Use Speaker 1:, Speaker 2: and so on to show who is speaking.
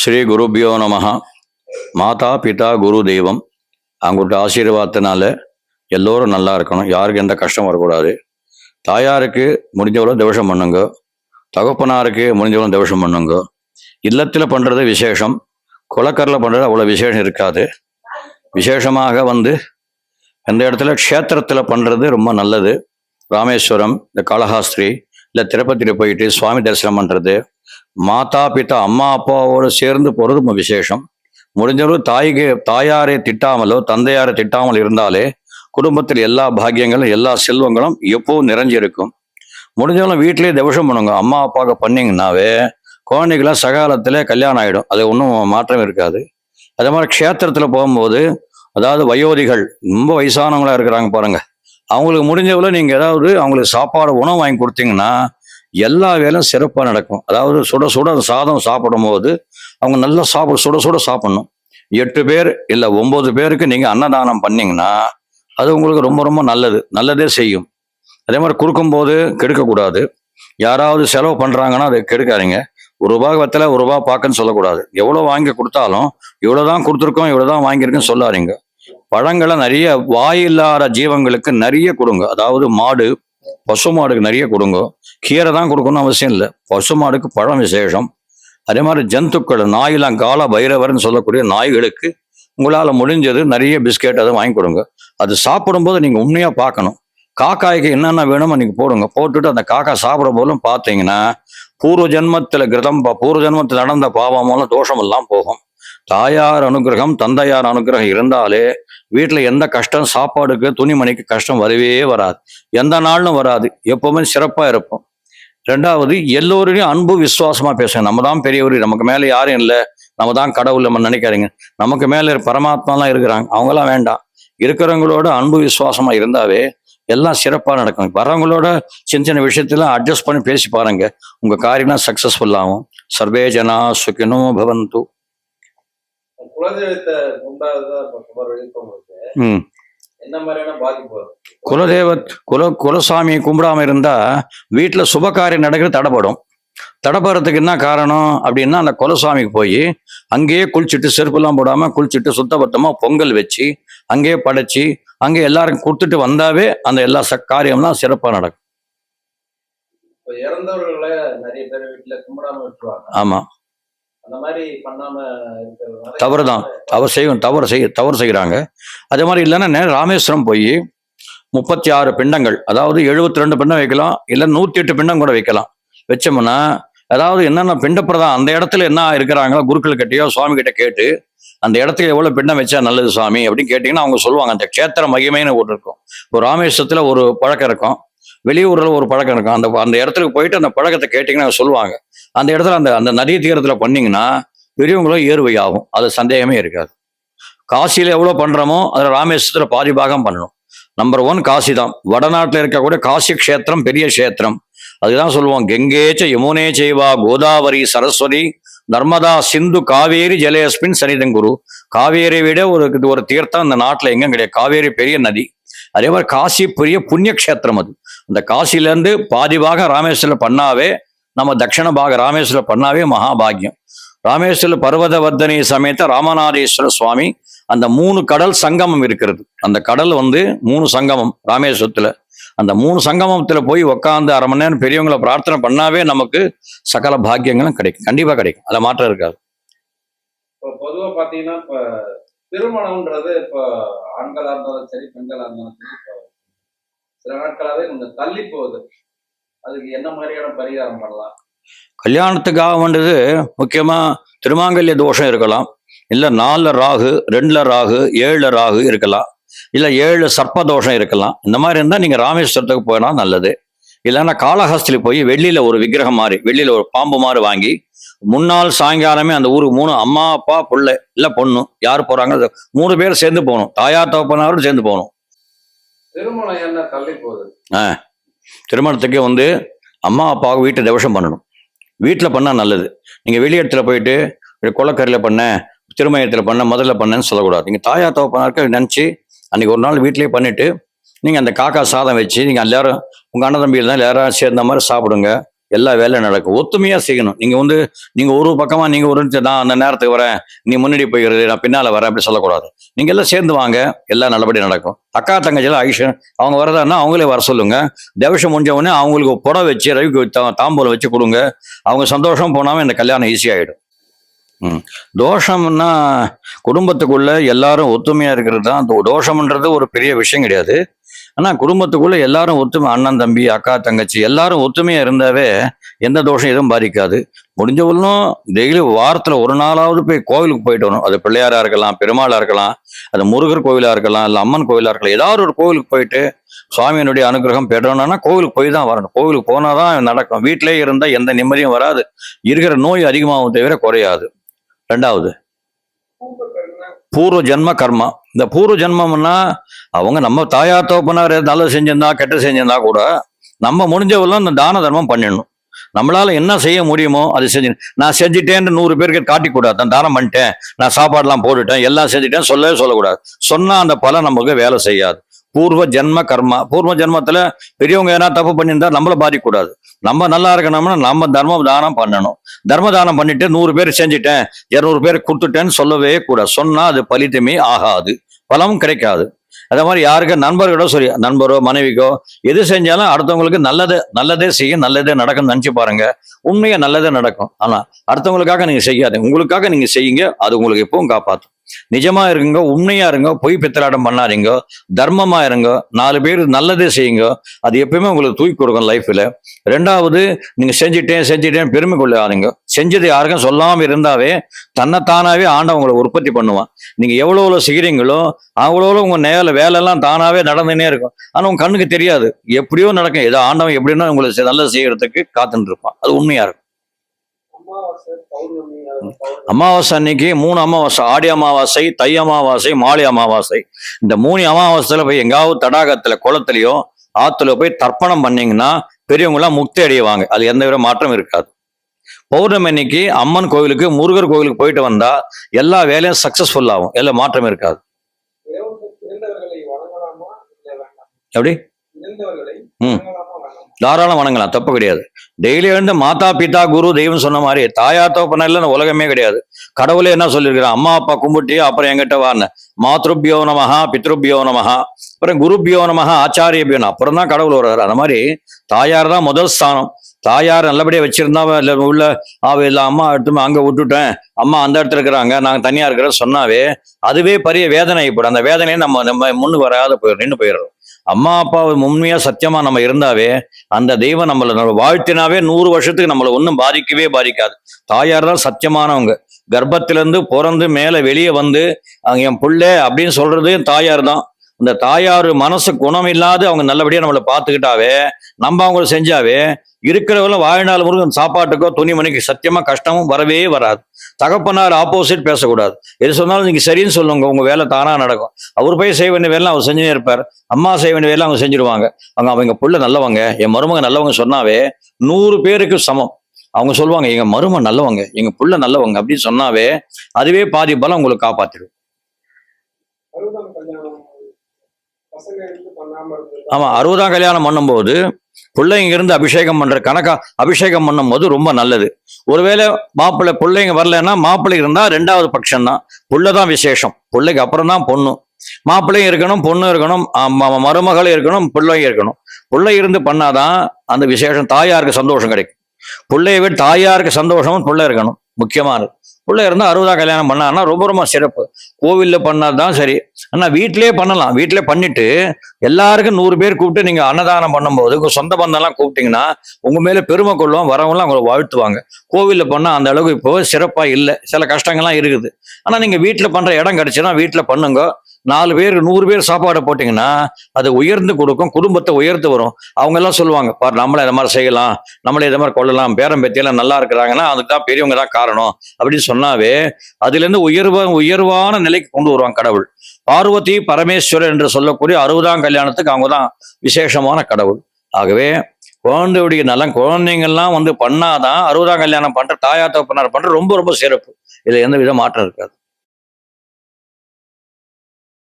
Speaker 1: ஸ்ரீ குருபியோ நமஹா. மாதா பிதா குரு தெய்வம். அவங்கள்ட்ட ஆசீர்வாதத்தினால எல்லோரும் நல்லா இருக்கணும். யாருக்கு எந்த கஷ்டம் வரக்கூடாது. தாயாருக்கு முடிஞ்சவளோ தவசம் பண்ணுங்க. தகப்பனாருக்கு முடிஞ்சவளோ தவசம் பண்ணுங்க. இல்லத்தில் பண்ணுறது விசேஷம். குளக்கரில் பண்ணுறது அவ்வளோ விசேஷம் இருக்காது. விசேஷமாக வந்து எந்த இடத்துல க்ஷேத்திரத்தில் பண்ணுறது ரொம்ப நல்லது. ராமேஸ்வரம் இந்த காளஹாஸ்திரி இல்லை திருப்பதியில் போயிட்டு சுவாமி தரிசனம் பண்ணுறது மாதா பிதா அம்மா அப்பாவோடு சேர்ந்து போகிறது ரொம்ப விசேஷம். முடிஞ்சளவு தாய்க்கு தாயாரை திட்டாமலோ தந்தையாரை திட்டாமல் இருந்தாலே குடும்பத்தில் எல்லா பாக்கியங்களும் எல்லா செல்வங்களும் எப்போவும் நிறைஞ்சிருக்கும். முடிஞ்சவங்களும் வீட்டிலேயே தவிஷம் பண்ணுங்க அம்மா அப்பாவுக்கு பண்ணிங்கன்னாவே குழந்தைகளாம் சகாலத்தில் கல்யாணம் ஆகிடும் அது ஒன்றும் மாற்றம் இருக்காது. அதே மாதிரி க்ஷேத்திரத்தில் போகும்போது அதாவது வயோதிகள் ரொம்ப வயசானவங்களா இருக்கிறாங்க பாருங்கள் அவங்களுக்கு முடிஞ்சவளோ நீங்கள் ஏதாவது அவங்களுக்கு சாப்பாடு உணவு வாங்கி கொடுத்தீங்கன்னா எல்லா வேலையும் சிறப்பாக நடக்கும். அதாவது சுட சுட சாதம் சாப்பிடும் போது அவங்க நல்லா சாப்பிட சுட சுட சாப்பிடணும். எட்டு பேர் இல்லை ஒம்பது பேருக்கு நீங்கள் அன்னதானம் பண்ணீங்கன்னா அது உங்களுக்கு ரொம்ப ரொம்ப நல்லது. நல்லதே செய்யும். அதே மாதிரி கொடுக்கும்போது கெடுக்கக்கூடாது. யாராவது செலவு பண்ணுறாங்கன்னா அதை கெடுக்காதீங்க. ஒரு ரூபாய் வத்தல ஒரு ரூபாய் பார்க்கன்னு சொல்லக்கூடாது. எவ்வளோ வாங்கி கொடுத்தாலும் இவ்வளோ தான் கொடுத்துருக்கோம் இவ்வளோ தான் வாங்கியிருக்குன்னு சொல்லாதீங்க. பழங்களை நிறைய வாயில்லாத ஜீவங்களுக்கு நிறைய கொடுங்க. அதாவது மாடு பசு மாடுக்கு நிறைய கொடுங்க. கீரை தான் கொடுக்கணும்னு அவசியம் இல்லை. பசு மாடுக்கு பழம் விசேஷம். அதே மாதிரி ஜந்துக்கள் நாயெல்லாம் கால பைரவர்னு சொல்லக்கூடிய நாய்களுக்கு உங்களால் முடிஞ்சது நிறைய பிஸ்கெட் அதை வாங்கி கொடுங்க. அது சாப்பிடும்போது நீங்கள் உண்மையாக பார்க்கணும். காக்காய்க்கு என்னென்ன வேணுமோ நீங்கள் போடுங்க. போட்டுட்டு அந்த காக்கா சாப்பிடும் போலும் பார்த்தீங்கன்னா பூர்வ ஜென்மத்தில் கிருதம் பூர்வ ஜென்மத்தில் நடந்த பாவம் மூலம் தோஷம் எல்லாம் போகும். தாயார் அனுகிரகம் தந்தையார் அனுகிரகம் இருந்தாலே வீட்டில் எந்த கஷ்டம் சாப்பாடுக்கு துணிமணிக்கு கஷ்டம் வரவே வராது. எந்த நாளும் வராது. எப்பவுமே சிறப்பாக இருப்போம். ரெண்டாவது எல்லோரையும் அன்பு விசுவாசமா பேசுங்க. நம்ம தான் பெரியவர் நமக்கு மேலே யாரும் இல்லை. நம்ம தான் கடவுள் நம்ம நினைக்காதீங்க. நமக்கு மேலே பரமாத்மாலாம் இருக்கிறாங்க. அவங்களாம் வேண்டாம். இருக்கிறவங்களோட அன்பு விசுவாசமா இருந்தாவே எல்லாம் சிறப்பாக நடக்கும். வரவங்களோட சின்ன சின்ன விஷயத்தெல்லாம் அட்ஜஸ்ட் பண்ணி பேசி பாருங்க. உங்க காரியம்லாம் சக்சஸ்ஃபுல் ஆகும். சர்வே ஜனா சுகினோ பவந்து. ம்.
Speaker 2: என்ன மாதிரியான பாதிப்பு வரும்
Speaker 1: குலதெய்வ குல குலசாமி கும்பிடாம இருந்தா வீட்டில் சுபகாரியம் நடக்கிறது தடைப்படும் தடைப்படுறதுக்கு என்ன காரணம் அப்படின்னா அந்த குலசாமிக்கு போய் அங்கேயே குளிச்சுட்டு செருப்புலாம் போடாம குளிச்சுட்டு சுத்தபத்தமா பொங்கல் வச்சு அங்கேயே படைச்சு அங்கே எல்லாருக்கும் கொடுத்துட்டு வந்தாவே அந்த எல்லா ச காரியம்லாம் சிறப்பாக நடக்கும்.
Speaker 2: இறந்தவர்களை நிறைய பேர் வீட்டுல கும்பிடாம விட்டுருவாங்க. இருக்கிறதுனால
Speaker 1: தவறுதான். தவறு செய்யும் தவறு செய்ய தவறு செய்கிறாங்க அதே மாதிரி இல்லைன்னா ராமேஸ்வரம் போய் முப்பத்தி ஆறு பிண்டங்கள். அதாவது எழுபத்தி ரெண்டு பிண்டம் வைக்கலாம் இல்லை நூற்றி எட்டு பிண்டம் கூட வைக்கலாம். வச்சோம்னா அதாவது என்னென்ன பிண்டப்பிரதான் அந்த இடத்துல என்ன இருக்கிறாங்களோ குருக்கள் கிட்டயோ சுவாமி கிட்ட கேட்டு அந்த இடத்துக்கு எவ்வளோ பிண்டம் வச்சா நல்லது சுவாமி அப்படின்னு கேட்டிங்கன்னா அவங்க சொல்லுவாங்க அந்த க்ஷேத்திர மகிமைன்னு ஒன்று இருக்கும். ஒரு ராமேஸ்வரத்தில் ஒரு பழக்கம் இருக்கும். வெளியூரில் ஒரு பழக்கம் இருக்கும். அந்த அந்த இடத்துக்கு போயிட்டு அந்த பழக்கத்தை கேட்டிங்கன்னா சொல்லுவாங்க. அந்த இடத்துல அந்த அந்த நதி தீரத்தில் பண்ணிங்கன்னா பெரியவங்களும் ஏறுவை ஆகும் அது சந்தேகமே இருக்காது. காசியில் எவ்வளோ பண்ணுறோமோ அதில் ராமேஸ்வரத்தில் பாதி பாகம் பண்ணணும். நம்பர் ஒன் காசி தான். வடநாட்டில் இருக்கக்கூடிய காசி க்ஷேத்திரம் பெரிய க்ஷேத்திரம். அதுதான் சொல்லுவோம். கெங்கேச்ச யமுனே செய்வா கோதாவரி சரஸ்வதி நர்மதா சிந்து காவேரி ஜலேஸ்மின் சனிதங்குரு காவேரியை விட ஒரு ஒரு தீர்த்தம் இந்த நாட்டில் எங்கேயும் கிடையாது. காவேரி பெரிய நதி. அதே மாதிரி காசி பெரிய புண்ணிய க்ஷேத்திரம் அது. அந்த காசிலேருந்து பாதி பாகம் ராமேஸ்வரில் பண்ணாவே நம்ம தட்சிண பாக ராமேஸ்வரில் பண்ணாவே மகாபாகியம். ராமேஸ்வர பர்வதவர்தனி சமேத்த ராமநாதேஸ்வர சுவாமி அந்த மூணு கடல் சங்கமம் இருக்கிறது. அந்த கடல் வந்து மூணு சங்கமம் ராமேஸ்வரத்தில். அந்த மூணு சங்கமத்துல போய் உக்காந்து அரை மணி நேரம் பெரியவங்களை பிரார்த்தனை பண்ணாவே நமக்கு சகல பாக்கியங்களும் கிடைக்கும். கண்டிப்பாக கிடைக்கும். அதில் மாற்றம் இருக்காது.
Speaker 2: இப்போ பொதுவாக பார்த்தீங்கன்னா இப்போ திருமணம்ன்றது இப்போ ஆண்களாக இருந்தாலும் சரி பெண்களாக இருந்தாலும் சரி இப்போ சில நாட்களாகவே கொஞ்சம் தள்ளி போகுது. அதுக்கு என்ன மாதிரியான பரிகாரம் பண்ணலாம்?
Speaker 1: கல்யாணத்துக்காக வேண்டியது முக்கியமா திருமாங்கல்ய தோஷம் இருக்கலாம். இல்ல நாலுல ராகு ரெண்டுல ராகு ஏழுல ராகு இருக்கலாம். இல்ல ஏழு சர்ப்ப தோஷம் இருக்கலாம். இந்த மாதிரி இருந்தா நீங்க ராமேஸ்வரத்துக்கு போனா நல்லது. இல்லைன்னா காளஹஸ்தில போய் வெள்ளியில ஒரு விக்கிரகம் மாதிரி வெள்ளியில ஒரு பாம்பு மாதிரி வாங்கி முன்னாள் சாயங்காலமே அந்த ஊருக்கு மூணு அம்மா அப்பா பிள்ளை இல்ல பொண்ணு யார் போறாங்க? அது மூணு பேர் சேர்ந்து போகணும். தாயார் தகப்பனாரும் சேர்ந்து போகணும்.
Speaker 2: திருமணம் என்ன தள்ளி போகுது?
Speaker 1: திருமணத்துக்கு வந்து அம்மா அப்பாவுக்கு வீட்டு தவசம் பண்ணணும். வீட்டில் பண்ணால் நல்லது. நீங்கள் வெளி இடத்துல போயிட்டு குளக்கரையில் பண்ண திருமயத்தில் பண்ண முதல்ல பண்ணேன்னு சொல்லக்கூடாது. நீங்கள் தாயா தகப்பனாருக்கு நினச்சி அன்றைக்கி ஒரு நாள் வீட்டிலேயே பண்ணிவிட்டு நீங்கள் அந்த காக்கா சாதம் வச்சு நீங்கள் எல்லாரும் உங்கள் அண்ணன் தம்பியில் தான் எல்லாரும் சேர்ந்த மாதிரி சாப்பிடுங்க. எல்லா வேலையும் நடக்கும். ஒத்துமையாக செய்யணும். நீங்கள் வந்து நீங்கள் ஒரு பக்கமாக நீங்கள் ஒரு நான் அந்த நேரத்துக்கு வரேன். நீ முன்னாடி போயிடுறது நான் பின்னால் வரேன். அப்படி சொல்லக்கூடாது. நீங்கள் எல்லாம் சேர்ந்து வாங்க. எல்லாம் நல்லபடியாக நடக்கும். அக்கா தங்கச்சிலாம் ஐஷன் அவங்க வரதான்னா அவங்களே வர சொல்லுங்க. தேவசம் முடிஞ்சவொடனே அவங்களுக்கு புடவை வச்சு ரவிக்கு தாம்பூலம் வச்சு கொடுங்க. அவங்க சந்தோஷம் போனாமல் இந்த கல்யாணம் ஈஸியாகிடும் ஆயிடும். ம். தோஷம்னா குடும்பத்துக்குள்ள எல்லாரும் ஒத்துமையா இருக்கிறது தான் தோ- தோஷம்ன்றது ஒரு பெரிய விஷயம் கிடையாது. ஆனால் குடும்பத்துக்குள்ளே எல்லாரும் ஒத்துமை அண்ணன் தம்பி அக்கா தங்கச்சி எல்லாரும் ஒற்றுமையாக இருந்தாவே எந்த தோஷம் எதுவும் பாதிக்காது. முடிஞ்சவளும் டெய்லி வாரத்தில் ஒரு நாளாவது போய் கோவிலுக்கு போயிட்டு வரணும். அது பிள்ளையாராக இருக்கலாம் பெருமாளாக இருக்கலாம் அது முருகர் கோவிலாக இருக்கலாம் இல்லை அம்மன் கோவிலாக இருக்கலாம். ஏதாவது ஒரு கோவிலுக்கு போயிட்டு சுவாமியினுடைய அனுகிரகம் பெறணும்னா கோவிலுக்கு போய் தான் வரணும். கோவிலுக்கு போனால் தான் நடக்கும். வீட்டிலேயே இருந்தால் எந்த நிம்மதியும் வராது. இருக்கிற நோய் அதிகமாகவும் தவிர குறையாது. ரெண்டாவது. பூர்வ ஜென்ம கர்மா. இந்த பூர்வ ஜென்மம்னா அவங்க நம்ம தாயார் தோப்பனார் நல்லது செஞ்சிருந்தா கெட்ட செஞ்சிருந்தா கூட நம்ம முடிஞ்சவெல்லாம் இந்த தான தர்மம் பண்ணிடணும். நம்மளால என்ன செய்ய முடியுமோ அது செஞ்சு நான் செஞ்சுட்டேன்னு நூறு பேருக்கு காட்டிக்கூடாது. நான் தானம் பண்ணிட்டேன் நான் சாப்பாடுலாம் போட்டுட்டேன் எல்லாம் செஞ்சுட்டேன் சொல்லவே சொல்லக்கூடாது. சொன்னால் அந்த பலன் நமக்கு வேலை செய்யாது. பூர்வ ஜென்ம கர்மா பூர்வ ஜென்மத்துல பெரியவங்க ஏன்னா தப்பு பண்ணியிருந்தா நம்மள பாதிக்கக்கூடாது. நம்ம நல்லா இருக்கணும்னா நம்ம தர்ம தானம் பண்ணணும். தர்ம தானம் பண்ணிட்டு நூறு பேர் செஞ்சுட்டேன் இருநூறு பேர் கொடுத்துட்டேன்னு சொல்லவே கூடாது. சொன்னா அது பலித்தமே ஆகாது. பலமும் கிடைக்காது. அதே மாதிரி யாருக்கு நண்பர்களோ சரி நண்பரோ மனைவிக்கோ எது செஞ்சாலும் அடுத்தவங்களுக்கு நல்லது நல்லதே செய்யும் நல்லதே நடக்கும்னு நினச்சி பாருங்க. உண்மையாக நல்லதே நடக்கும். ஆனா அடுத்தவங்களுக்காக நீங்க செய்யாது உங்களுக்காக நீங்க செய்யுங்க. அது உங்களுக்கு எப்பவும் காப்பாற்றும் நிஜமா இருங்க உண்மையா இருங்க பொய் பித்தலாட்டம் பண்ணாதீங்க தர்மமா இருங்க நாலு பேர் நல்லதே செய்யுங்க. அது எப்பயுமே உங்களுக்கு தூக்கி கொடுக்கும் லைஃப்ல ரெண்டாவது நீங்க செஞ்சுட்டேன் செஞ்சுட்டேன் பெருமை கொள்ளாதீங்க. செஞ்சது யாருக்கும் சொல்லாம இருந்தாவே தன்னைத்தானாவே ஆண்டவன் உங்களை உற்பத்தி பண்ணுவான். நீங்க எவ்வளவு எவ்வளவு செய்யறீங்களோ அவ்வளோ உங்க நேரில் வேலையெல்லாம் தானாவே நடந்துனே இருக்கும். ஆனா உங்க கண்ணுக்கு தெரியாது. எப்படியோ நடக்கும். ஏதோ ஆண்டவன் எப்படின்னா உங்களுக்கு நல்லது செய்யறதுக்கு காத்துட்டு இருப்பான். அது உண்மையா இருக்கும்.
Speaker 3: அமாவாசை
Speaker 1: அன்னைக்கு மூணு அமாவாசை ஆடி அமாவாசை தை அமாவாசை மாலை அமாவாசை. இந்த மூணு அமாவாசையில போய் எங்காவது தடாகத்துல குளத்துலயோ ஆத்துல போய் தர்ப்பணம் பண்ணீங்கன்னா பெரியவங்க எல்லாம் முக்தி அடைவாங்க. அது எந்த வித மாற்றம் இருக்காது. பௌர்ணமி அன்னைக்கு அம்மன் கோவிலுக்கு முருகர் கோவிலுக்கு போயிட்டு வந்தா எல்லா வேலையும் சக்சஸ்ஃபுல் ஆகும். எல்லா மாற்றம் இருக்காது. எப்படி? ம். தாராளம் வணங்கலாம் தப்பு கிடையாது. டெய்லி எழுந்து மாதா பிதா குரு தெய்வம் சொன்ன மாதிரி தாயார் தோப்பன இல்லைன்னு உலகமே கிடையாது. கடவுளே என்ன சொல்லியிருக்கிறான் அம்மா அப்பா கும்பிட்டு அப்புறம் எங்கிட்ட வான்னு. மாத்ருபியோ நமஹா பித்ருபியோ நமஹா அப்புறம் குருபியோ நமஹா ஆச்சாரியபியோ அப்புறம் தான் கடவுள் வர்றாரு. அந்த மாதிரி தாயார் தான் முதல் ஸ்தானம். தாயார் நல்லபடியா வச்சிருந்தா இல்லை உள்ள ஆவே இல்லை அம்மா எடுத்து அங்கே அங்க விட்டுட்டேன். அம்மா அந்த இடத்துல இருக்கிறாங்க. நாங்க தனியா இருக்கிறோம் சொன்னாவே அதுவே பெரிய வேதனை இப்படி அந்த வேதனையை நம்ம நம்ம முன்னு வராத போயிடும் நின்று போயிடுறோம். அம்மா அப்பாவை உண்மையா சத்தியமா நம்ம இருந்தாவே அந்த தெய்வம் நம்மளை நம்ம வாழ்த்தினாவே நூறு வருஷத்துக்கு நம்மளை ஒன்றும் பாதிக்கவே பாதிக்காது. தாயார் தான் சத்தியமானவங்க. கர்ப்பத்திலேருந்து பிறந்து மேலே வெளியே வந்து அங்க என் பிள்ளை அப்படின்னு சொல்றது தாயார் தான். இந்த தாயார் மனசு குணம் இல்லாது அவங்க நல்லபடியாக நம்மளை பார்த்துக்கிட்டாவே நம்ம அவங்கள செஞ்சாவே இருக்கிறவங்களும் வாழ்நாள் முருகன் சாப்பாட்டுக்கோ துணிமணிக்கு சத்தியமாக கஷ்டமும் வரவே வராது. தகப்பனார் ஆப்போசிட் பேசக்கூடாது. எது சொன்னாலும் நீங்கள் சரின்னு சொல்லுங்க. உங்கள் வேலை தானாக நடக்கும். அவர் போய் செய்ய வேண்டிய வேலை அவர் செஞ்சுனே இருப்பார். அம்மா செய்ய வேண்டிய வேலை அவங்க செஞ்சிருவாங்க. அவங்க அவங்க புள்ள நல்லவங்க என் மருமக நல்லவங்க சொன்னாவே நூறு பேருக்கு சமம். அவங்க சொல்லுவாங்க எங்கள் மரும நல்லவங்க எங்கள் புள்ள நல்லவங்க அப்படின்னு சொன்னாவே அதுவே பாதி பலம் உங்களுக்கு காப்பாற்றிடும்
Speaker 3: அறுபதாம் கல்யாணம் பசங்க இருந்து பண்ணாம இருந்தது
Speaker 1: ஆமா அறுபதாம் கல்யாணம் பண்ணும்போது பிள்ளைங்க இருந்து அபிஷேகம் பண்ற கணக்கா அபிஷேகம் பண்ணும்போது ரொம்ப நல்லது. ஒருவேளை மாப்பிள்ளை பிள்ளைங்க வரலைன்னா மாப்பிள்ளை இருந்தா ரெண்டாவது பட்சம் தான் புள்ள தான் விசேஷம். பிள்ளைக்கு அப்புறம் தான் பொண்ணு. மாப்பிள்ளையும் இருக்கணும் பொண்ணு இருக்கணும் மருமகளும் இருக்கணும் பிள்ளையும் இருக்கணும். பிள்ளை இருந்து பண்ணாதான் அந்த விசேஷம் தாயாருக்கு சந்தோஷம் கிடைக்கும். பிள்ளையை விட தாயாருக்கு சந்தோஷமும் பிள்ளை இருக்கணும். முக்கியமானது பிள்ளை இருந்தால் அறுபதா கல்யாணம் பண்ணான்னா ரொம்ப ரொம்ப சிறப்பு. கோவில்ல பண்ணாதான் சரி. ஆனால் வீட்டிலே பண்ணலாம். வீட்டிலே பண்ணிட்டு எல்லாருக்கும் நூறு பேர் கூப்பிட்டு நீங்கள் அன்னதானம் பண்ணும்போது சொந்த பந்தம்லாம் கூப்பிட்டிங்கன்னா உங்கள் மேலே பெருமை கொள்ளுவோம் வரவங்களாம் உங்களை வாழ்த்துவாங்க. கோவிலில் பண்ணால் அந்த அளவுக்கு இப்போ சிறப்பாக இல்லை. சில கஷ்டங்கள்லாம் இருக்குது. ஆனால் நீங்கள் வீட்டில் பண்ணுற இடம் கிடச்சுன்னா வீட்டில் பண்ணுங்க. நாலு பேர் நூறு பேர் சாப்பாடு போட்டிங்கன்னா அது உயர்ந்து கொடுக்கும் குடும்பத்தை உயர்த்து வரும். அவங்க எல்லாம் சொல்லுவாங்க பார் நம்மளை இதை மாதிரி செய்யலாம் நம்மளை இதை மாதிரி கொள்ளலாம் பேரம் பேத்தியெல்லாம் நல்லா இருக்கிறாங்கன்னா அதுக்கு தான் பெரியவங்க தான் காரணம். அப்படின்னு சொன்னாவே அதுல இருந்து உயர்வ உயர்வான நிலைக்கு கொண்டு வருவாங்க கடவுள். பார்வதி பரமேஸ்வரர் என்று சொல்லக்கூடிய அறுபதாம் கல்யாணத்துக்கு அவங்க தான் விசேஷமான கடவுள். ஆகவே குழந்தையுடைய நலம் குழந்தைங்கள்லாம் வந்து பண்ணாதான் அறுபதாம் கல்யாணம் பண்ற தாயா தகப்பனார் பண்ணுற ரொம்ப ரொம்ப சிறப்பு. இதில் எந்த வித மாற்றம் இருக்காது.